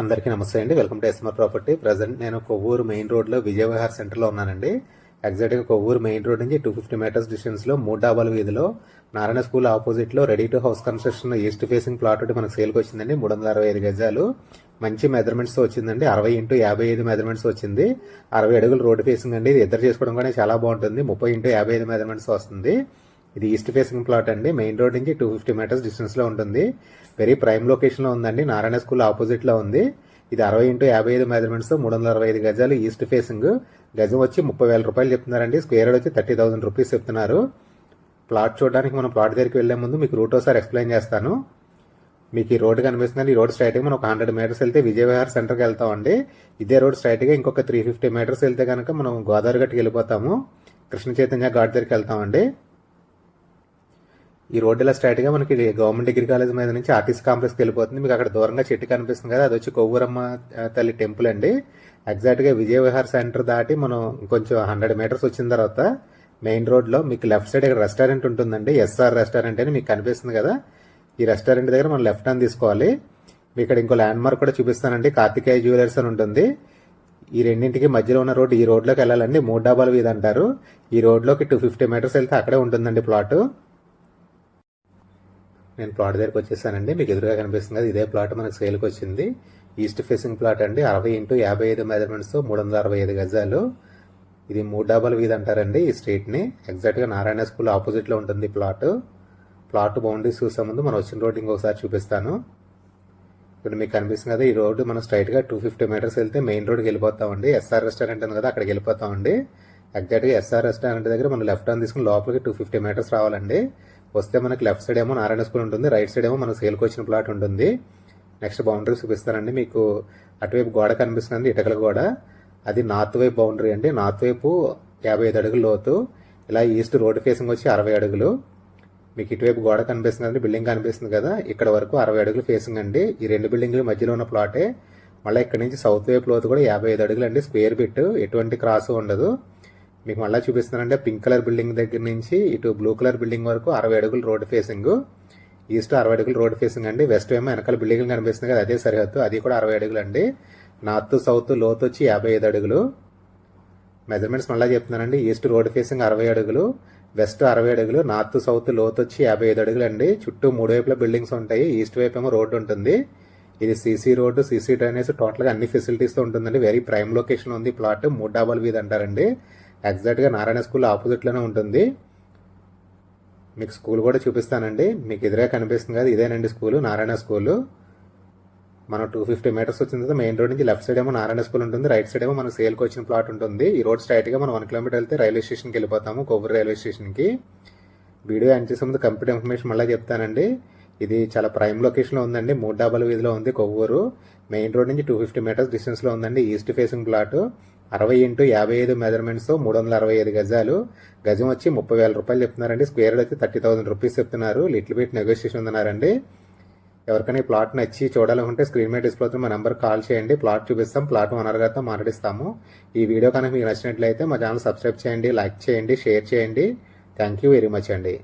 అందరికీ నమస్తే అండి. Welcome to SMR property present నేను కొవ్వూరు మెయిన్ రోడ్లో విజయవిహార్ సెంటర్లో ఉన్నానండి. ఎగ్జాక్ట్గా కొవ్వూరు మెయిన్ రోడ్ నుంచి టూ ఫిఫ్టీ మీటర్స్ డిస్టెన్స్లో మూడు డాబాల వీధిలో నారాయణ స్కూల్ ఆపోజిట్లో ready to house construction east facing plot ఒకటి మనకు సేల్కి వచ్చిందండి. మూడు వందల అరవై ఐదు గజాలు. మంచి మెజర్మెంట్స్ వచ్చిందండి. అరవై ఇంటూ యాభై ఐదు మెజర్మెంట్స్ వచ్చింది. అరవై అడుగులు రోడ్ ఫేసింగ్ అండి. ఇది ఇద్దరు చేసుకోవడం కూడా చాలా బాగుంటుంది. ముప్పై ఇంటూ యాభై ఐదు మెజర్మెంట్స్ వస్తుంది. ఇది ఈస్ట్ ఫేసింగ్ ప్లాట్ అండి. మెయిన్ రోడ్ నుంచి టూ ఫిఫ్టీ మీటర్స్ డిస్టెన్స్లో ఉంటుంది. వెరీ ప్రైమ్ లొకేషన్లో ఉందండి. నారాయణ స్కూల్ ఆపోజిట్లో ఉంది. ఇది అరవై ఇంటూ యాభై ఐదు మెజర్మెంట్స్ మూడు వందల అరవై ఐదు గజాలు ఈస్ట్ ఫేసింగ్ గజం వచ్చి ముప్పై వేల రూపాయలు చెప్తున్నారండి. స్క్వేర్ వచ్చి థర్టీ థౌసండ్ రూపీస్ చెప్తున్నారు. ప్లాట్ చూడడానికి మనం ప్లాట్ దగ్గరికి వెళ్ళే ముందు మీకు రూట్ ఒకసారి ఎక్స్ప్లెయిన్ చేస్తాను. మీకు ఈ రోడ్ కనిపిస్తుంది ఈ రోడ్ స్ట్రైట్గా మనం ఒక హండ్రెడ్ మీటర్స్ వెళ్తే విజయవిహార్ సెంటర్కి వెళ్తామండి ఇదే రోడ్ స్ట్రైట్గా ఇంకొక త్రీ ఫిఫ్టీ మీటర్స్ వెళ్తే కనుక మనం గోదావరి గట్టుకి వెళ్ళిపోతాము. కృష్ణ చైతన్య ఘాట్ దగ్గరికి వెళ్తామండి ఈ రోడ్ ఇలా స్ట్రైట్గా మనకి గవర్నమెంట్ డిగ్రీ కాలేజ్ మీద నుంచి ఆర్టీసీ కాంప్లెక్స్ వెళ్ళిపోతుంది. మీకు అక్కడ దూరంగా చెట్టు కనిపిస్తుంది కదా అది వచ్చి కొవ్వూరమ్మ తల్లి టెంపుల్ అండి. ఎగ్జాక్ట్గా విజయ విహార్ సెంటర్ దాటి మనం కొంచెం హండ్రెడ్ మీటర్స్ వచ్చిన తర్వాత మెయిన్ రోడ్లో మీకు లెఫ్ట్ సైడ్ ఇక్కడ రెస్టారెంట్ ఉంటుందండి. ఎస్ఆర్ రెస్టారెంట్ అని మీకు కనిపిస్తుంది కదా. ఈ రెస్టారెంట్ దగ్గర మనం లెఫ్ట్ హ్యాండ్ తీసుకోవాలి. మీకు ఇక్కడ ఇంకో ల్యాండ్ మార్క్ కూడా చూపిస్తానండి. కార్తికేయ జ్యువెలర్స్ అని ఉంటుంది. ఈ రెండింటికి మధ్యలో ఉన్న రోడ్ ఈ రోడ్లోకి వెళ్ళాలండి. మూడు డాబాలు వీధి అంటారు. ఈ రోడ్లోకి టూ ఫిఫ్టీ మీటర్స్ వెళ్తే అక్కడే ఉంటుందండి ప్లాట్ నేను ప్లాట్ దగ్గరికి వచ్చేసానండి. మీకు ఎదురుగా కనిపిస్తుంది. ఇదే ప్లాట్ మనకు సేల్కి వచ్చింది. ఈస్ట్ ఫేసింగ్ ప్లాట్ అండి. అరవై ఇంటూ యాభై ఐదు మెజర్మెంట్స్ మూడు వందల అరవై ఐదు గజాలు. ఇది మూడు డబల్ వీధి అంటారండి ఈ స్ట్రీట్ని. ఎగ్జాక్ట్గా నారాయణ స్కూల్ ఆపోజిట్లో ఉంటుంది ప్లాట్. ప్లాట్ బౌండరీస్ చూసే ముందు మనం వచ్చిన రోడ్ ఇంకొకసారి చూపిస్తాను. ఇప్పుడు మీకు కనిపిస్తుంది కదా ఈ రోడ్డు మనం స్ట్రైట్గా టూ ఫిఫ్టీ మీటర్స్ వెళ్తే మెయిన్ రోడ్కి వెళ్ళిపోతామండి. ఎస్ఆర్ రెస్టారెంట్ ఉంది కదా అక్కడికి వెళ్ళిపోతామండి. ఎగ్జాక్ట్గా ఎస్ఆర్ రెస్టారెంట్ దగ్గర మనం లెఫ్ట్ హ్యాండ్ తీసుకుని లోపలికి టూ ఫిఫ్టీ మీటర్స్ రావాలండి. వస్తే మనకి లెఫ్ట్ సైడ్ ఏమో నారాయణ స్కూల్ ఉంటుంది రైట్ సైడ్ ఏమో మనకు సేల్కి వచ్చిన ప్లాట్ ఉంటుంది. నెక్స్ట్ బౌండరీ చూపిస్తానండి మీకు అటువైపు గోడ కనిపిస్తుంది ఇటకల గోడ. అది నార్త్ వైపు బౌండరీ అండి నార్త్ వైపు యాభై ఐదు అడుగులు లోతు. ఇలా ఈస్ట్ రోడ్ ఫేసింగ్ వచ్చి అరవై అడుగులు. మీకు ఇటువైపు గోడ కనిపిస్తుంది కదండి బిల్డింగ్ కనిపిస్తుంది కదా ఇక్కడ వరకు అరవై అడుగులు ఫేసింగ్ అండి. ఈ రెండు బిల్డింగ్లు మధ్యలో ఉన్న ప్లాటే. మళ్ళీ ఇక్కడ నుంచి సౌత్ వైపు లోతు కూడా యాభై ఐదు అడుగులు అండి స్క్వేర్ బిట్ ఎటువంటి క్రాస్ ఉండదు. మీకు మళ్ళీ చూపిస్తున్నానంటే పింక్ కలర్ బిల్డింగ్ దగ్గర నుంచి ఇటు బ్లూ కలర్ బిల్డింగ్ వరకు అరవై అడుగులు రోడ్ ఫేసింగ్ ఈస్ట్ అరవై అడుగులు రోడ్ ఫేసింగ్ అండి. వెస్ట్ ఏమో వెనకాల బిల్డింగ్ కనిపిస్తుంది కదా అదే సరిహద్దు. అది కూడా అరవై అడుగులు అండి. నార్త్ సౌత్ లోత్ వచ్చి యాభై ఐదు అడుగులు. మెజర్మెంట్స్ మళ్ళీ చెప్తున్నానండి. ఈస్ట్ రోడ్ ఫేసింగ్ అరవై అడుగులు. వెస్ట్ అరవై అడుగులు. నార్త్ సౌత్ లోత్ వచ్చి యాభై ఐదు అడుగులు అండి. చుట్టూ మూడు వైపుల బిల్డింగ్స్ ఉంటాయి. ఈస్ట్ వైపు ఏమో రోడ్డు ఉంటుంది. ఇది సీసీ రోడ్డు. సీసీ డ్రైనేజ్ టోటల్గా అన్ని ఫెసిలిటీస్తో ఉంటుందండి. వెరీ ప్రైమ్ లొకేషన్ ఉంది. ప్లాట్ మూడు డాబాల వీధి అంటారండి. ఎగ్జాక్ట్గా నారాయణ స్కూల్ ఆపోజిట్లోనే ఉంటుంది. మీకు స్కూల్ కూడా చూపిస్తానండి. మీకు ఎదురే కనిపిస్తుంది కదా ఇదేనండి స్కూల్ నారాయణ స్కూల్. మనం టూ ఫిఫ్టీ మీటర్స్ వచ్చిన తర్వాత మెయిన్ రోడ్ నుంచి లెఫ్ట్ సైడ్ ఏమో నారాయణ స్కూల్ ఉంటుంది రైట్ సైడ్ ఏమో మన సేల్కి వచ్చిన ప్లాట్ ఉంటుంది. ఈ రోడ్ స్ట్రైట్గా మనం వన్ కిలోమీటర్ వెళ్తే రైల్వే స్టేషన్కి వెళ్ళిపోతాము కొవ్వూరు రైల్వే స్టేషన్కి. వీడియో ఎండ్ చేసే ముందు కంప్లీట్ ఇన్ఫర్మేషన్ మళ్ళీ చెప్తానండి. ఇది చాలా ప్రైమ్ లొకేషన్లో ఉందండి. మూడు డబల్ వీధిలో ఉంది కొవ్వూరు. మెయిన్ రోడ్ నుంచి టూ ఫిఫ్టీ మీటర్స్ డిస్టెన్స్లో ఉందండి. ఈస్ట్ ఫేసింగ్ ప్లాట్ అరవై ఇంటూ యాభై ఐదు మెజర్మెంట్స్ మూడు వందల అరవై ఐదు గజాలు. గజం వచ్చి ముప్పై వేల రూపాయలు చెప్తున్నారండి. స్క్వేర్ అయితే థర్టీ థౌసండ్ రూపీస్ చెప్తున్నారు. లిటిల్ బిట్ నెగోషియేషన్ ఉందన్నారండి. ఎవరికైనా ఈ ప్లాట్ నచ్చి చూడాలనుకుంటే స్క్రీన్ మీద డిస్ప్లే మా నెంబర్ కాల్ చేయండి. ప్లాట్ చూపిస్తాం. ప్లాట్ ఓనర్ మాట్లాడిస్తాము. ఈ వీడియో కనుక మీకు నచ్చినట్లయితే మా ఛానల్ సబ్స్క్రైబ్ చేయండి లైక్ చేయండి షేర్ చేయండి. థ్యాంక్ యూ వెరీ మచ్ అండి.